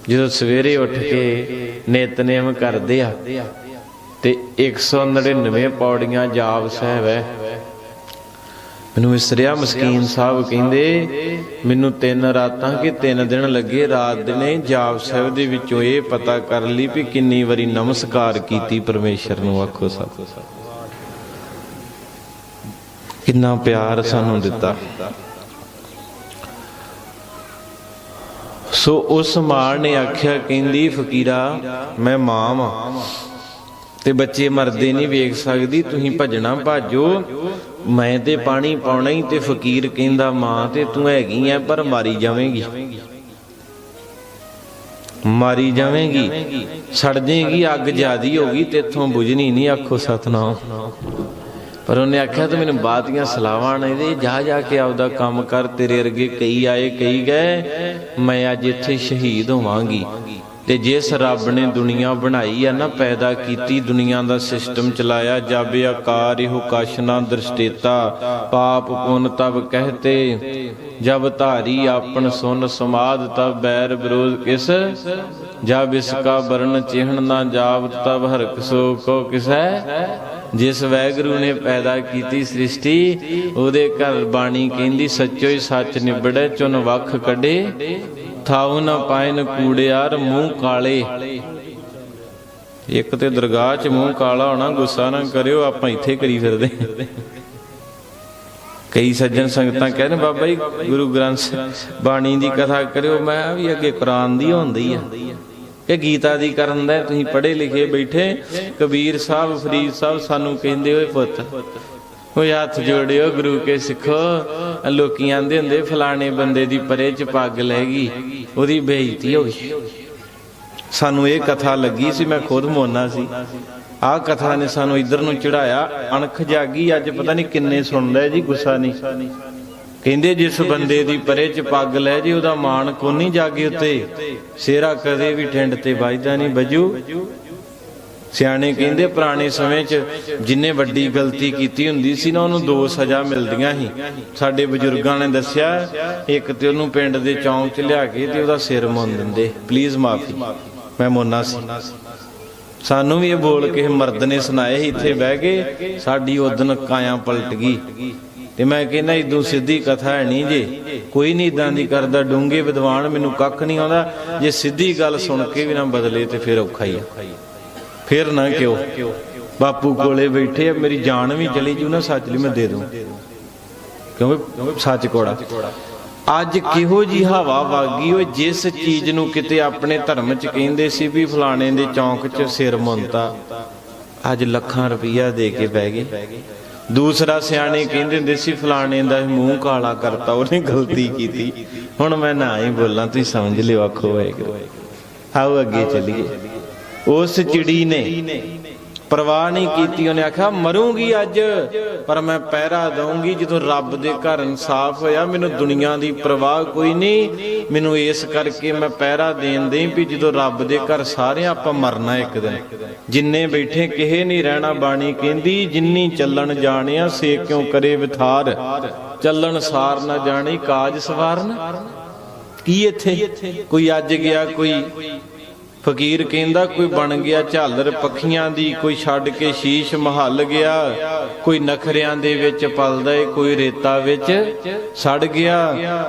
ਜਦੋਂ ਸਵੇਰੇ ਉੱਠ ਕੇ ਨਿਤਨੇਮ ਕਰਦੇ ਆ, ਤੇ 199 ਪੌੜੀਆਂ ਜਾਪ ਸਾਹਿਬ ਹੈ। ਮੈਨੂੰ ਮਿਸਰਿਆ ਮਸਕੀਨ ਸਾਹਿਬ ਕਹਿੰਦੇ, ਮੈਨੂੰ ਤਿੰਨ ਰਾਤਾਂ ਕਿ ਤਿੰਨ ਦਿਨ ਲੱਗੇ, ਰਾਤ ਦਿਨੇ ਜਾਪ ਸਾਹਿਬ ਦੇ ਵਿੱਚੋਂ ਇਹ ਪਤਾ ਕਰ ਲਈ ਵੀ ਕਿੰਨੀ ਵਾਰੀ ਨਮਸਕਾਰ ਕੀਤੀ ਪਰਮੇਸ਼ਰ ਨੂੰ, ਆਖੋ ਸਭ। ਕਿੰਨਾ ਪਿਆਰ ਸਾਨੂੰ ਦਿੱਤਾ। ਸੋ ਉਸ ਮਾਂ ਨੇ ਆਖਿਆ, ਕਹਿੰਦੀ, ਫਕੀਰਾ, ਮੈਂ ਮਾਂ ਵਾਂ। ਤੇ ਬੱਚੇ ਮਰਦੇ ਨਹੀਂ ਵੇਖ ਸਕਦੀ, ਤੁਸੀਂ ਭਜਣਾ ਭਾਜੋ। ਮੈਂ ਤੇ ਪਾਣੀ ਪਾਉਣਾ ਹੀ ਤੇ ਫਕੀਰ ਕਹਿੰਦਾ, ਮਾਂ, ਤੇ ਤੂੰ ਹੈਗੀ ਐ, ਪਰ ਮਾਰੀ ਜਾਵੇਂਗੀ। ਮਾਰੀ ਜਾਵੇਂਗੀ। ਸੜ ਜਾਏਗੀ, ਅੱਗ ਜਿਆਦੀ ਹੋਗੀ ਤੇ ਇੱਥੋਂ ਬੁਝਣੀ ਨਹੀਂ ਆਖੋ ਸਤਨਾਮ। ਪਰ ਉਹਨੇ ਆਖਿਆ, ਤੂੰ ਮੈਨੂੰ ਬਾਤੀਆਂ ਸਲਾਵਾਂ ਨੇ ਦੇ, ਜਾ ਜਾ ਕੇ ਆਪਦਾ ਕੰਮ ਕਰ, ਤੇਰੇ ਅਰਗੇ ਕਈ ਆਏ, ਕਈ ਗਏ। ਮੈਂ ਅੱਜ ਇੱਥੇ ਸ਼ਹੀਦ ਹੋਵਾਂਗੀ। ਤੇ ਜਿਸ ਰੱਬ ਨੇ ਦੁਨੀਆ ਬਣਾਈ ਆ ਨਾ, ਪੈਦਾ ਕੀਤੀ ਦੁਨੀਆ ਦਾ ਸਿਸਟਮ ਚਲਾਇਆ, ਜਬ ਆਕਾਰ ਇਹੋ ਕਛ ਦ੍ਰਿਸ਼ਟੇਤਾ, ਪਾਪ ਪੁੰਨ ਤਬ ਕਹਤੇ, ਜਬ ਧਾਰੀ ਆਪਨ ਸੁਨ ਸਮਾਦ ਤਬ ਬੈਰ ਵਿਰੋਧ ਕਿਸ, ਜਬ ਇਸਕਾ ਵਰਨ ਚਿਹਣ ਨਾ ਜਾਵਤ ਤਬ ਹਰਕ ਸੋ ਕੋ ਕਿਸੈ ਜਿਸ ਵੈਗਰੂ ਨੇ ਪੈਦਾ ਕੀਤੀ ਸ੍ਰਿਸ਼ਟੀ, ਉਹਦੇ ਘਰ ਬਾਣੀ ਕਹਿੰਦੀ, ਸੱਚੋ ਹੀ ਸੱਚ ਨਿਬੜੈ, ਚੁਨ ਵੱਖ ਕੱਢੇ ਥਾਉ ਨ ਪਾਇਨ ਕੂੜਿਆਰ ਮੂੰਹ ਕਾਲੇ। ਇੱਕ ਤੇ ਦਰਗਾਹ 'ਚ ਮੂੰਹ ਕਾਲਾ ਹੋਣਾ, ਗੁੱਸਾ ਨਾ ਕਰਿਓ, ਆਪਾਂ ਇੱਥੇ ਕਰੀ ਫਿਰਦੇ। ਕਈ ਸੱਜਣ ਸੰਗਤਾਂ ਕਹਿੰਦੇ ਬਾਬਾ ਜੀ, ਗੁਰੂ ਗ੍ਰੰਥ ਬਾਣੀ ਦੀ ਕਥਾ ਕਰਿਓ, ਮੈਂ ਵੀ ਅੱਗੇ ਕੁਰਾਨ ਦੀ ਹੁੰਦੀ ਆ। ਕਿ ਗੀਤਾ ਦੀ ਕਰਨ ਦਾ ਤੁਸੀਂ ਪੜ੍ਹੇ ਲਿਖੇ ਬੈਠੇ, ਕਬੀਰ ਸਾਹਿਬ, ਫਰੀਦ ਸਾਹਿਬ ਸਾਨੂੰ ਕਹਿੰਦੇ ਹੋਏ ਪੁੱਤ ਉਹ ਹੱਥ ਜੋੜਿਓ ਗੁਰੂ ਕੇ ਸਿੱਖੋ। ਲੋਕੀ ਆਂਦੇ ਹੁੰਦੇ, ਫਲਾਣੇ ਬੰਦੇ ਦੀ ਪਰੇ ਚ ਪੱਗ ਲੈ ਗਈ, ਉਹਦੀ ਬੇਇੱਜ਼ਤੀ ਹੋ ਗਈ। ਸਾਨੂੰ ਇਹ ਕਥਾ ਲੱਗੀ ਸੀ, ਮੈਂ ਖੁਦ ਮੋਨਾ ਸੀ। ਆਹ ਕਥਾ ਨੇ ਸਾਨੂੰ ਇੱਧਰ ਨੂੰ ਚੜਾਇਆ ਅਣਖ ਜਾਗੀ, ਅੱਜ ਪਤਾ ਨਹੀਂ ਕਿੰਨੇ ਸੁਣਦਾ ਜੀ, ਗੁੱਸਾ ਨਹੀਂ। ਕਹਿੰਦੇ ਜਿਸ ਬੰਦੇ ਦੀ ਪਰੇ ਚ ਪੱਗ ਲੈ ਜੀ, ਉਹਦਾ ਮਾਣ ਕੋਨੀ ਜਾਗੇ ਉੱਤੇ। ਸੇਰਾ ਕਦੇ ਵੀ ਠੰਡ ਤੇ ਵੱਜਦਾ ਨਹੀਂ, ਬਜੂ। ਸਿਆਣੇ ਕਹਿੰਦੇ ਪੁਰਾਣੇ ਸਮੇਂ 'ਚ ਜਿੰਨੇ ਵੱਡੀ ਗਲਤੀ ਕੀਤੀ ਹੁੰਦੀ ਸੀ ਨਾ, ਉਹਨੂੰ ਦੋ ਸਜ਼ਾ ਮਿਲਦੀਆਂ ਸੀ। ਸਾਡੇ ਬਜ਼ੁਰਗਾਂ ਨੇ ਦੱਸਿਆ, ਇੱਕ ਤੇ ਉਹਨੂੰ ਪਿੰਡ ਦੇ ਚੌਂਕ 'ਚ ਲਿਆ ਕੇ ਤੇ ਉਹਦਾ ਸਿਰ ਮੁੰਨ ਦਿੰਦੇ। ਪਲੀਜ਼ ਮਾਫੀ। ਮੈਂ ਮੋਨਾ ਸੀ। ਸਾਨੂੰ ਵੀ ਇਹ ਬੋਲ ਕੇ ਮਰਦ ਨੇ ਸੁਣਾਏ ਸੀ, ਇੱਥੇ ਬਹਿ ਕੇ ਸਾਡੀ ਉਦਨ ਕਾਇਆ ਪਲਟ ਗਈ। ਤੇ ਮੈਂ ਕਹਿੰਦਾ, ਇਦੋਂ ਸਿੱਧੀ ਕਥਾ ਹੈ ਨਹੀਂ ਜੇ। ਕੋਈ ਨਹੀਂ ਇਦਾਂ ਦੀ ਕਰਦਾ ਡੂੰਗੇ ਵਿਦਵਾਨ ਮੈਨੂੰ ਕੱਖ ਨਹੀਂ ਆਉਂਦਾ। ਜੇ ਸਿੱਧੀ ਗੱਲ ਸੁਣ ਕੇ ਵੀ ਨਾ ਬਦਲੇ ਤੇ ਫਿਰ ਔਖਾ ਹੀ ਆ। ਫਿਰ ਨਾ ਕਿਉ। ਬਾਪੂ ਕੋਲੇ ਬੈਠੇ ਆ ਮੇਰੀ ਜਾਨ ਵੀ ਚਲੀ ਜੂ ਨਾ ਸੱਚ ਲਈ ਮੈਂ ਦੇ ਦੂੰ। ਕਿਉਂਕਿ ਸੱਚ ਕੋੜਾ। ਅੱਜ ਕਿਹੋ ਜੀ ਹਵਾ ਵਾਗੀ ਉਹ ਜਿਸ ਚੀਜ਼ ਨੂੰ ਕਿਤੇ ਆਪਣੇ ਧਰਮ ਚ ਕਹਿੰਦੇ ਸੀ ਵੀ ਫਲਾਣੇ ਦੇ ਚੌਂਕ ਚ ਸਿਰ ਮੁੰਤਾ ਅੱਜ ਲੱਖਾਂ ਰੁਪਈਆ ਦੇ ਕੇ ਬਹਿ ਗਏ। ਦੂਸਰਾ ਸਿਆਣੇ ਕਹਿੰਦੇ ਹੁੰਦੇ ਸੀ ਫਲਾਣੇ ਦਾ ਮੂੰਹ ਕਾਲਾ ਕਰਤਾ ਉਹਨੇ ਗਲਤੀ ਕੀਤੀ। ਹੁਣ ਮੈਂ ਨਾ ਹੀ ਬੋਲਾਂ ਤੁਸੀਂ ਸਮਝ ਲਿਓ ਆਖੋ ਵਾਹਿਗੁਰੂ। ਆਓ ਅੱਗੇ ਚੱਲੀਏ। ਉਸ ਚਿੜੀ ਨੇ ਪਰਵਾਹ ਨਹੀਂ ਕੀਤੀ। ਉਹਨੇ ਆਖਿਆ, ਮਰੂੰਗੀ ਅੱਜ, ਪਰ ਮੈਂ ਪਹਿਰਾ ਦਊਂਗੀ ਜਦੋਂ ਰੱਬ ਦੇ ਘਰ ਇਨਸਾਫ ਹੋਇਆ। ਮੈਨੂੰ ਦੁਨੀਆ ਦੀ ਪਰਵਾਹ ਕੋਈ ਨਹੀਂ। ਮੈਨੂੰ ਇਸ ਕਰਕੇ ਮੈਂ ਪਹਿਰਾ ਦੇਣ ਦੇ ਵੀ ਜਦੋਂ ਰੱਬ ਦੇ ਘਰ ਸਾਰੇ ਆਪਾਂ ਮਰਨਾ ਇੱਕ ਦਿਨ। ਜਿੰਨੇ ਬੈਠੇ ਕਿਹੇ ਨਹੀਂ ਰਹਿਣਾ ਬਾਣੀ ਕਹਿੰਦੀ। ਜਿੰਨੀ ਚੱਲਣ ਜਾਣਿਆ, ਸੇ ਕਿਉਂ ਕਰੇ ਵਿਥਾਰ? ਚੱਲਣ ਸਾਰ ਨਾ ਜਾਣੀ, ਕਾਜ ਸਵਾਰਨ? ਕੀ ਇੱਥੇ? ਕੋਈ ਅੱਜ ਗਿਆ, ਕੋਈ ਫਕੀਰ ਕਹਿੰਦਾ ਕੋਈ ਬਣ ਗਿਆ ਝਾਲਰ ਪੱਖੀਆਂ ਦੀ, ਕੋਈ ਛੱਡ ਕੇ ਸ਼ੀਸ਼ ਮਹੱਲ ਗਿਆ, ਕੋਈ ਨਖਰਿਆਂ ਦੇ ਵਿੱਚ ਪਲਦਾ ਏ, ਕੋਈ ਰੇਤਾ ਵਿੱਚ ਸੜ ਗਿਆ।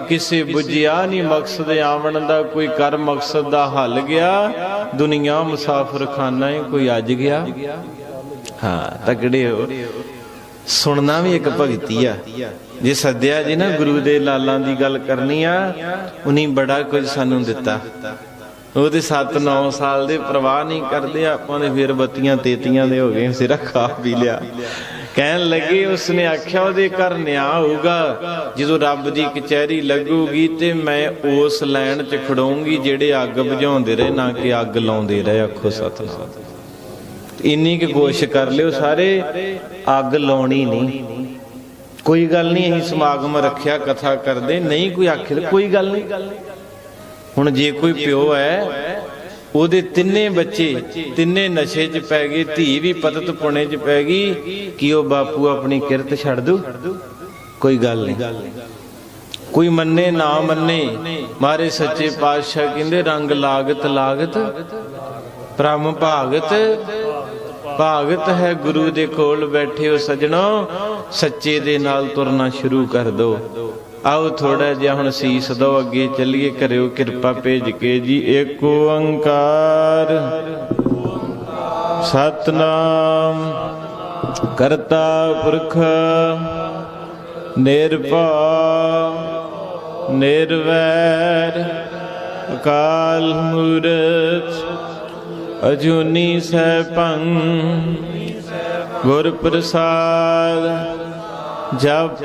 ਕਿਸੇ ਬੁਝਿਆ ਨਹੀਂ ਮਕਸਦ ਆਵਣ ਦਾ, ਕੋਈ ਕਰ ਮਕਸਦ ਦਾ ਹੱਲ ਗਿਆ। ਦੁਨੀਆ ਮੁਸਾਫਰ ਖਾਨਾ ਏ, ਕੋਈ ਅੱਜ ਗਿਆ। ਹਾਂ ਤਗੜੇ ਹੋ। ਸੁਣਨਾ ਵੀ ਇੱਕ ਭਗਤੀ ਆ। ਜੇ ਸੱਦਿਆ ਜੀ ਨਾ ਗੁਰੂ ਦੇ ਲਾਲਾਂ ਦੀ ਗੱਲ ਕਰਨੀ ਆ ਉਨੀ ਬੜਾ ਕੁਝ ਸਾਨੂੰ ਦਿੱਤਾ। ਉਹਦੇ 7-9 ਸਾਲ ਦੇ ਪ੍ਰਵਾਹ ਨਹੀਂ ਕਰਦੇ, ਆਪਾਂ ਨੇ ਫਿਰ ਬੱਤੀਆਂ ਤੇਤੀਆਂ ਦੇ ਹੋ ਗਏ, ਸਿਰਾ ਖਾ ਪੀ ਲਿਆ। ਕਹਿਣ ਲੱਗੇ, ਉਸਨੇ ਆਖਿਆ, ਉਹਦੇ ਘਰ ਨਿਆਂ ਹੋਊਗਾ, ਜਦੋਂ ਰੱਬ ਦੀ ਕਚਹਿਰੀ ਲੱਗੂਗੀ ਤੇ ਮੈਂ ਉਸ ਲੈਣ 'ਚ ਖੜਾਉਂਗੀ ਜਿਹੜੇ ਅੱਗ ਬੁਝਾਉਂਦੇ ਰਹੇ, ਨਾ ਕਿ ਅੱਗ ਲਾਉਂਦੇ ਰਹੇ, ਆਖੋ ਸਤਨਾਮ। ਇੰਨੀ ਕਿ ਕੋਸ਼ਿਸ਼ ਕਰ ਲਿਓ ਸਾਰੇ, ਅੱਗ ਲਾਉਣੀ ਨਹੀਂ। ਕੋਈ ਗੱਲ ਨਹੀਂ, ਅਸੀਂ ਸਮਾਗਮ ਰੱਖਿਆ, ਕਥਾ ਕਰਦੇ, ਨਹੀਂ ਕੋਈ ਆਖੇ ਕੋਈ ਗੱਲ ਨਹੀਂ। ਹੁਣ ਜੇ ਕੋਈ ਪਿਓ ਹੈ, ਉਹਦੇ ਤਿੰਨੇ ਬੱਚੇ, ਤਿੰਨੇ ਨਸ਼ੇ 'ਚ ਪੈ ਗਏ, ਧੀ ਵੀ ਪਤਤ ਪੁਣੇ 'ਚ ਪੈ ਗਈ, ਕਿ ਉਹ ਬਾਪੂ ਆਪਣੀ ਕਿਰਤ ਛੱਡ ਦੂ? ਕੋਈ ਗੱਲ ਨਹੀਂ। ਕੋਈ ਮੰਨੇ ਨਾ ਮੰਨੇ, ਮਾਰੇ ਸੱਚੇ ਪਾਤਸ਼ਾਹ ਕਹਿੰਦੇ, ਰੰਗ ਲਾਗਤ ਲਾਗਤ ਪ੍ਰਮ ਭਾਗਤ ਭਾਗਤ ਹੈ ਗੁਰੂ ਦੇ ਕੋਲ ਬੈਠੇ ਹੋ ਸਜਣੋ, ਸੱਚੇ ਦੇ ਨਾਲ ਤੁਰਨਾ ਸ਼ੁਰੂ ਕਰ ਦੋ। ਆਓ ਥੋੜਾ ਜਿਹਾ ਹੁਣ ਸੀਸ ਦੋ ਅੱਗੇ ਚੱਲੀਏ, ਕਰਿਓ ਕਿਰਪਾ ਭੇਜ ਕੇ ਜੀ। ਏਕ ਓੰਕਾਰ, ਸਤਨਾਮ, ਕਰਤਾ ਪੁਰਖ, ਨਿਰਭਉ, ਨਿਰਵੈਰ, ਅਕਾਲ ਮੂਰਤ, ਅਜੂਨੀ ਸੈਭੰ ਗੁਰ ਪ੍ਰਸਾਦ ਜਪ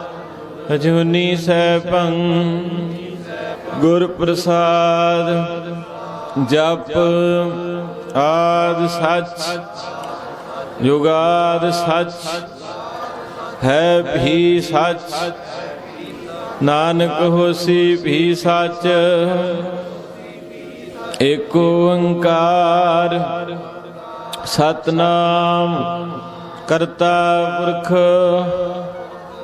ਅਜੂਨੀ ਸੈਭੰ ਗੁਰ ਪ੍ਰਸਾਦ ਜਪ ਆਦ ਸੱਚ ਜੁਗਾਦ ਸੱਚ ਹੈ ਵੀ ਸੱਚ ਨਾਨਕ ਹੋਸੀ ਭੀ ਸੱਚ ਏਕ ਓੰਕਾਰ ਸਤਨਾਮ ਕਰਤਾ ਪੁਰਖ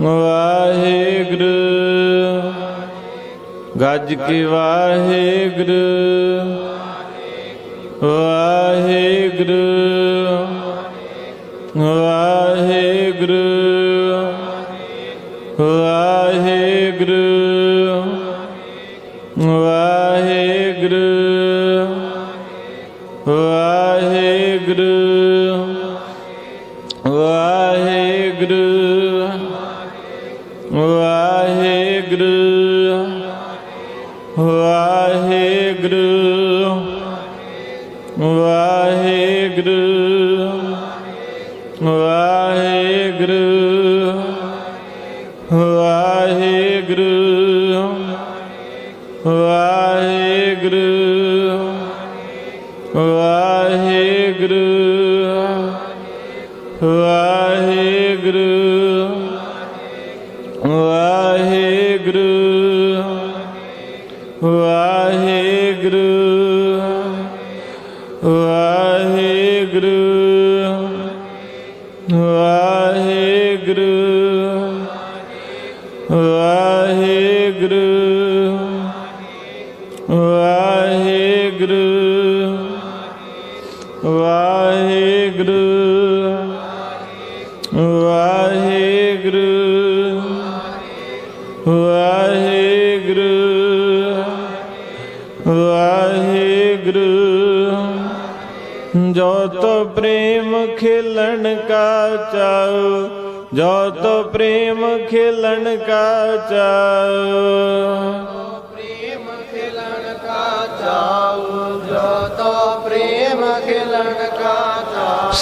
ਵਾਹਿਗੁਰੂ। ਗੱਜ ਕੇ ਵਾਹਿਗੁਰੂ। ਵਾਹਿਗੁਰੂ। ਵਾਹਿਗੁਰੂ ਵਾਹਿਗੁਰੂ।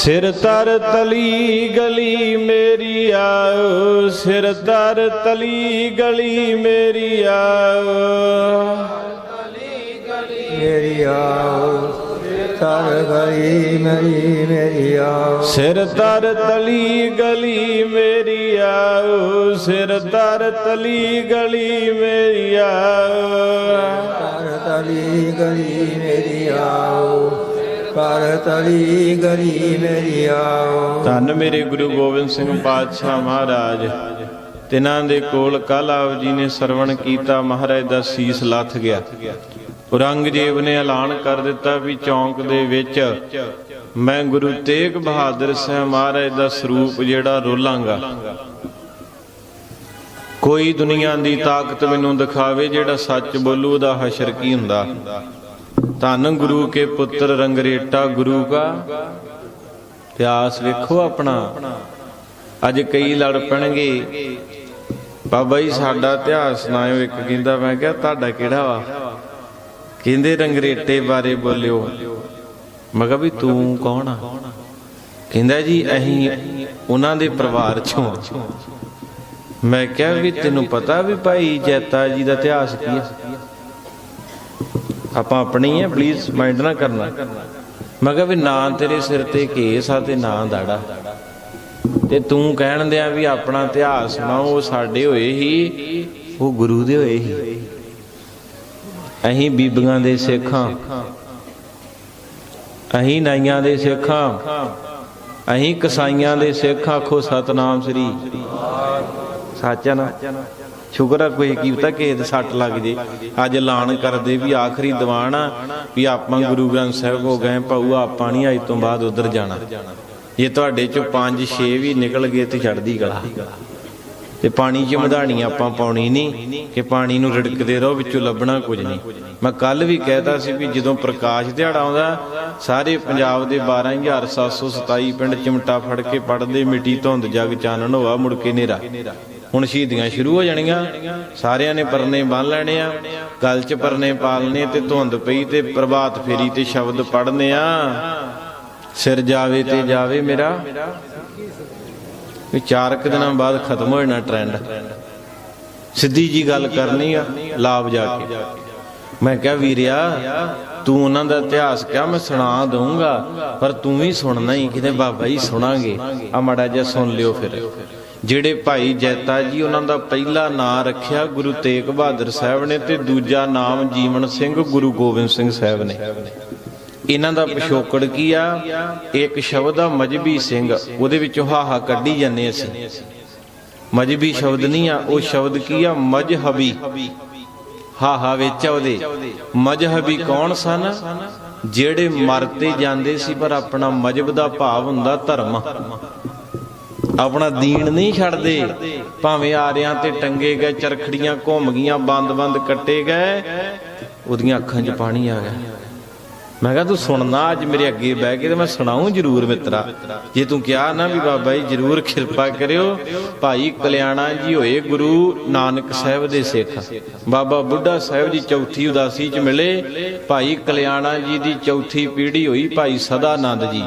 ਸਿਰ ਤਰ ਤਲੀ ਗਲੀ ਮੇਰੀ ਆਓ ਸਿਰ ਤਰ ਤਲੀ ਗਲੀ ਮੇਰੀ ਆਓ। ਮੇਰੀ ਆਉ ਤਰ ਗਈ ਮੇਰੀ ਮੇਰੀ ਆਉ ਸਿਰ ਤਰ ਤਲੀ ਗਲੀ ਮੇਰੀ ਆਓ ਸਿਰ ਤਰ ਤਲੀ ਗਲੀ ਮੇਰੀ ਆਓ। ਕਰ ਤਲੀ ਗਈ ਮੇਰੀ ਆਉ ਕਰ ਤਲੀ ਗਈ ਮੇਰੀ ਆਉ ਧੰਨ ਮੇਰੇ ਗੁਰੂ ਗੋਬਿੰਦ ਸਿੰਘ ਪਾਤਸ਼ਾਹ ਮਹਾਰਾਜ। ਤਿਨਾਂ ਦੇ ਕੋਲ ਕੱਲ ਆਪ ਜੀ ਨੇ ਸਰਵਣ ਕੀਤਾ, ਮਹਾਰਾਜ ਦਾ ਸੀਸ ਲੱਥ ਗਿਆ। ਔਰੰਗਜ਼ੇਬ ਨੇ ਐਲਾਨ ਕਰ ਦਿੱਤਾ ਵੀ ਚੌਂਕ ਦੇ ਵਿੱਚ ਮੈਂ ਗੁਰੂ ਤੇਗ ਬਹਾਦਰ ਸਾਹਿਬ ਮਹਾਰਾਜ ਦਾ ਸਰੂਪ ਜਿਹੜਾ ਰੋਲਾਂਗਾ। ਕੋਈ ਦੁਨੀਆ ਦੀ ਤਾਕਤ ਮੈਨੂੰ ਦਿਖਾਵੇ ਜਿਹੜਾ ਸੱਚ ਬੋਲੂ, ਉਹਦਾ ਹਸ਼ਰ ਕੀ ਹੁੰਦਾ? ਧੰਨ ਗੁਰੂ ਕੇ ਪੁੱਤਰ ਰੰਗਰੇਟਾ ਗੁਰੂ ਕਾ। ਪਿਆਸ ਵੇਖੋ ਆਪਣਾ। ਅੱਜ ਕਈ ਲੜ ਪੈਣਗੇ। ਬਾਬਾ ਜੀ, ਸਾਡਾ ਇਤਿਹਾਸ ਸੁਣਾਇਓ ਇੱਕ ਕਹਿੰਦਾ, ਮੈਂ ਕਿਹਾ, ਤੁਹਾਡਾ ਕਿਹੜਾ ਵਾ? ਕਹਿੰਦੇ ਰੰਗਰੇਟੇ ਬਾਰੇ ਬੋਲਿਓ। ਮੈਂ ਕਿਹਾ, ਵੀ ਤੂੰ ਕੌਣ ਆ? ਕਹਿੰਦਾ ਜੀ, ਅਸੀਂ ਉਹਨਾਂ ਦੇ ਪਰਿਵਾਰ ਚੋਂ ਮੈਂ ਕਿਹਾ, ਵੀ ਤੈਨੂੰ ਪਤਾ ਵੀ ਭਾਈ ਜੈਤਾ ਜੀ ਦਾ ਇਤਿਹਾਸ ਕੀ ਹੈ ਆਪਾਂ ਆਪਣੀ ਹੈ ਪਲੀਜ਼ ਮਾਈਂਡ ਨਾ ਕਰਨਾ। ਮੈਂ ਕਿਹਾ ਵੀ ਨਾਂ ਤੇਰੇ ਸਿਰ ਤੇ ਕੇਸ ਆ ਤੇ ਨਾਂ ਦਾੜਾ। ਤੇ ਤੂੰ ਕਹਿਣ ਦਿਆਂ ਵੀ ਆਪਣਾ ਇਤਿਹਾਸ ਸੁਣਾਓ, ਉਹ ਸਾਡੇ ਹੋਏ ਹੀ, ਉਹ ਗੁਰੂ ਦੇ ਹੋਏ ਹੀ। ਅਸੀਂ ਬੀਬੀਆਂ ਦੇ ਸਿੱਖਾਂ। ਅਸੀਂ ਨਾਈਆਂ ਦੇ ਸਿੱਖਾਂ। ਅਸੀਂ ਕਸਾਈਆਂ ਦੇ ਸਿੱਖ ਆਖੋ ਸਤਨਾਮ ਸ੍ਰੀ। ਸੱਚ ਨਾ। ਸ਼ੁਕਰ ਆ ਕੋਈ ਕੀ ਪਤਾ ਕਿਸੇ ਸੱਟ ਲੱਗ ਜੇ। ਅੱਜ ਐਲਾਨ ਕਰਦੇ ਵੀ ਆਖਰੀ ਦੀਵਾਨ ਆ ਵੀ ਆਪਾਂ ਗੁਰੂ ਗ੍ਰੰਥ ਸਾਹਿਬ ਕੋ ਗਏ, ਭਾਊ ਆਪਾਂ ਨਹੀਂ ਅੱਜ ਤੋਂ ਬਾਅਦ ਉਧਰ ਜਾਣਾ। ਜੇ ਤੁਹਾਡੇ ਚੋਂ 5 6 ਵੀ ਨਿਕਲ ਗਏ ਤੇ ਛੱਡਦੀ ਗਲਾ। ਤੇ ਪਾਣੀ 'ਚ ਮਧਾਣੀ ਆਪਾਂ ਪਾਉਣੀ ਨਹੀਂ ਕਿ ਪਾਣੀ ਨੂੰ ਰਿੜਕਦੇ ਰਹੋ, ਵਿੱਚੋਂ ਲੱਭਣਾ ਕੁਝ ਨਹੀਂ ਮੈਂ ਕੱਲ ਵੀ ਕਹਿਤਾ ਸੀ ਵੀ ਜਦੋਂ ਪ੍ਰਕਾਸ਼ ਦਿਹਾੜਾ ਆਉਂਦਾ, ਸਾਰੇ ਪੰਜਾਬ ਦੇ 12727 ਪਿੰਡ ਚਿਮਟਾ ਫੜ ਕੇ ਪੜਦੇ ਮਿੱਟੀ ਧੁੰਦ, ਜਗ ਚਾਨਣ ਹੋਆ, ਮੁੜ ਕੇ ਨੇਰਾ ਹੁਣ ਸ਼ਹੀਦੀਆਂ ਸ਼ੁਰੂ ਹੋ ਜਾਣੀਆਂ। ਸਾਰਿਆਂ ਨੇ ਪਰਨੇ ਬੰਨ ਲੈਣੇ ਆ। ਗਲ 'ਚ ਪਰਨੇ ਪਾਲਨੇ ਤੇ ਧੁੰਦ ਪਈ ਤੇ ਪ੍ਰਭਾਤ ਫੇਰੀ ਤੇ ਸ਼ਬਦ ਪੜਨੇ ਆ। ਸਿਰ ਜਾਵੇ ਤੇ ਜਾਵੇ ਮੇਰਾ। ਵੀ ਚਾਰ ਕੁ ਦਿਨਾਂ ਬਾਅਦ ਖਤਮ ਹੋ ਜਾਣਾ ਟ੍ਰੈਂਡ ਸਿੱਧੀ ਜੀ ਗੱਲ ਕਰਨੀ ਆ, ਲਾਭ ਜਾ ਕੇ। ਮੈਂ ਕਿਹਾ, ਵੀਰਿਆ, ਤੂੰ ਉਹਨਾਂ ਦਾ ਇਤਿਹਾਸ ਕਿਹਾ, ਮੈਂ ਸੁਣਾ ਦਊਂਗਾ। ਪਰ ਤੂੰ ਵੀ ਸੁਣਨਾ ਹੀ, ਕਿਤੇ ਬਾਬਾ ਜੀ ਸੁਣਾਂਗੇ। ਆ ਮੜਾ ਜਿਹਾ ਸੁਣ ਲਿਓ ਫਿਰ। ਜਿਹੜੇ ਭਾਈ ਜੈਤਾ ਜੀ ਉਹਨਾਂ ਦਾ ਪਹਿਲਾ ਨਾਂ ਰੱਖਿਆ ਗੁਰੂ ਤੇਗ ਬਹਾਦਰ ਸਾਹਿਬ ਨੇ ਤੇ ਦੂਜਾ ਨਾਮ ਜੀਵਨ ਸਿੰਘ ਗੁਰੂ ਗੋਬਿੰਦ ਸਿੰਘ ਸਾਹਿਬ ਨੇ। ਇਹਨਾਂ ਦਾ ਪਿਛੋਕੜ ਕੀ ਆ? ਇੱਕ ਸ਼ਬਦ ਆ, ਮਜਬੀ ਸਿੰਘ। ਉਹਦੇ ਵਿੱਚੋਂ ਹਾਹਾ ਕੱਢੀ ਜਾਂਦੇ ਅਸੀਂ। ਮਜਬੀ ਸ਼ਬਦ ਨਹੀਂ ਆ, ਉਹ ਸ਼ਬਦ ਕੀ ਆ? ਮਜਹਬੀ। ਹਾਹਾ ਵਿੱਚ ਉਹਦੇ। ਮਜਹਬੀ ਕੌਣ ਸਨ? ਜਿਹੜੇ ਮਰਤੇ ਜਾਂਦੇ ਸੀ, ਪਰ ਆਪਣਾ ਮਜਬ ਦਾ ਭਾਵ ਹੁੰਦਾ ਧਰਮ। ਆਪਣਾ ਦੀਨ ਨਹੀਂ ਛੱਡਦੇ। ਭਾਵੇਂ ਆਰਿਆਂ ਤੇ ਟੰਗੇ ਗਏ, ਚਰਖੜੀਆਂ ਘੁੰਮ ਗਈਆਂ ਬੰਦ-ਬੰਦ ਕੱਟੇ ਗਏ, ਉਹਦੀਆਂ ਅੱਖਾਂ 'ਚ ਪਾਣੀ ਆ ਗਿਆ। ਮੈਂ ਕਿਹਾ, ਤੂੰ ਸੁਣਨਾ, ਅੱਜ ਮੇਰੇ ਅੱਗੇ ਬਹਿ ਕੇ ਤੇ ਮੈਂ ਸੁਣਾਉਂ ਜਰੂਰ ਮਿੱਤਰਾ। ਜੇ ਤੂੰ ਕਿਹਾ ਨਾ ਵੀ ਬਾਬਾ ਜੀ, ਜਰੂਰ ਕਿਰਪਾ ਕਰਿਓ, ਭਾਈ ਕਲਿਆਣਾ ਜੀ ਹੋਏ ਗੁਰੂ ਨਾਨਕ ਸਾਹਿਬ ਦੇ ਸਿੱਖ। ਬਾਬਾ ਬੁੱਢਾ ਸਾਹਿਬ ਜੀ ਚੌਥੀ ਉਦਾਸੀ ਚ ਮਿਲੇ, ਭਾਈ ਕਲਿਆਣਾ ਜੀ ਦੀ ਚੌਥੀ ਪੀੜ੍ਹੀ ਹੋਈ ਭਾਈ ਸਦਾ ਸਦਾਨੰਦ ਜੀ।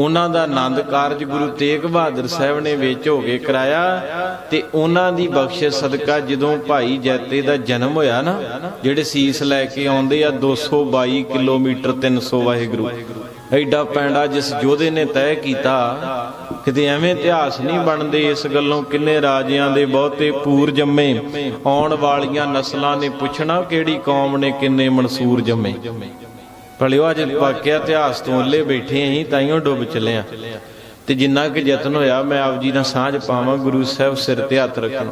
ਉਹਨਾਂ ਦਾ ਆਨੰਦ ਕਾਰਜ ਗੁਰੂ ਤੇਗ ਬਹਾਦਰ ਸਾਹਿਬ ਨੇ ਵਿੱਚ ਹੋ ਕੇ ਕਰਾਇਆ ਤੇ ਉਹਨਾਂ ਦੀ ਬਖਸ਼ਿਸ਼ ਸਦਕਾ ਜਦੋਂ ਭਾਈ ਜੈਤੇ ਦਾ ਜਨਮ ਹੋਇਆ ਨਾ, ਜਿਹੜੇ ਸੀਸ ਲੈ ਕੇ ਆਉਂਦੇ ਆ 222 ਕਿਲੋਮੀਟਰ 300 ਵਾਹਿਗੁਰੂ। ਐਡਾ ਪੈਂਡਾ ਜਿਸ ਯੋਧੇ ਨੇ ਤੈਅ ਕੀਤਾ, ਕਿਤੇ ਐਵੇਂ ਇਤਿਹਾਸ ਨਹੀਂ ਬਣਦੇ ਇਸ ਗੱਲੋਂ ਕਿੰਨੇ ਰਾਜਿਆਂ ਦੇ ਬਹੁਤੇ ਪੂਰ ਜੰਮੇ, ਆਉਣ ਵਾਲੀਆਂ ਨਸਲਾਂ ਨੇ ਪੁੱਛਣਾ ਕਿਹੜੀ ਕੌਮ ਨੇ ਕਿੰਨੇ ਮਨਸੂਰ ਜੰਮੇ। ਭਲਿਓ, ਅੱਜ ਵਾਕਿਆ ਇਤਿਹਾਸ ਤੋਂ ਉੱਲੇ ਬੈਠੇ ਆਂ ਤਾਈਓ ਡੁੱਬ ਚੱਲੇ ਆ। ਤੇ ਜਿੰਨਾ ਕਿ ਯਤਨ ਹੋਇਆ, ਮੈਂ ਆਪ ਜੀ ਨਾਲ ਸਾਂਝ ਪਾਵਾਂ, ਗੁਰੂ ਸਾਹਿਬ ਸਿਰ ਤੇ ਹੱਥ ਰੱਖਣ।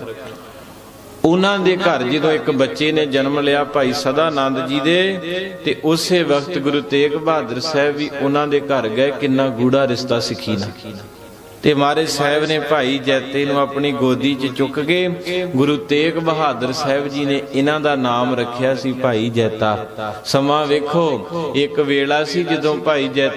ਉਹਨਾਂ ਦੇ ਘਰ ਜਦੋਂ ਇੱਕ ਬੱਚੇ ਨੇ ਜਨਮ ਲਿਆ ਭਾਈ ਸਦਾ ਸਦਾਨੰਦ ਜੀ ਦੇ, ਤੇ ਉਸੇ ਵਕਤ ਗੁਰੂ ਤੇਗ ਬਹਾਦਰ ਸਾਹਿਬ ਵੀ ਉਹਨਾਂ ਦੇ ਘਰ ਗਏ, ਕਿੰਨਾ ਗੂੜਾ ਰਿਸ਼ਤਾ ਸਿੱਖੀ ਨਾ। ਤੇ ਮਹਾਰਾਜ ਸਾਹਿਬ ਨੇ ਭਾਈ ਜੈਤੇ ਨੂੰ ਆਪਣੀ ਗੋਦੀ 'ਚ ਚੁੱਕ ਕੇ ਗੁਰੂ ਤੇਗ ਬਹਾਦਰ ਸਾਹਿਬ ਜੀ ਨੇ ਇਹਨਾਂ ਦਾ ਨਾਮ ਰੱਖਿਆ ਸੀ ਭਾਈ ਜੈਤਾ। ਸਮਾਂ ਵੇਖੋ, ਇੱਕ ਵੇਲਾ ਸੀ ਜਦੋਂ ਭਾਈ ਜੈਤਾ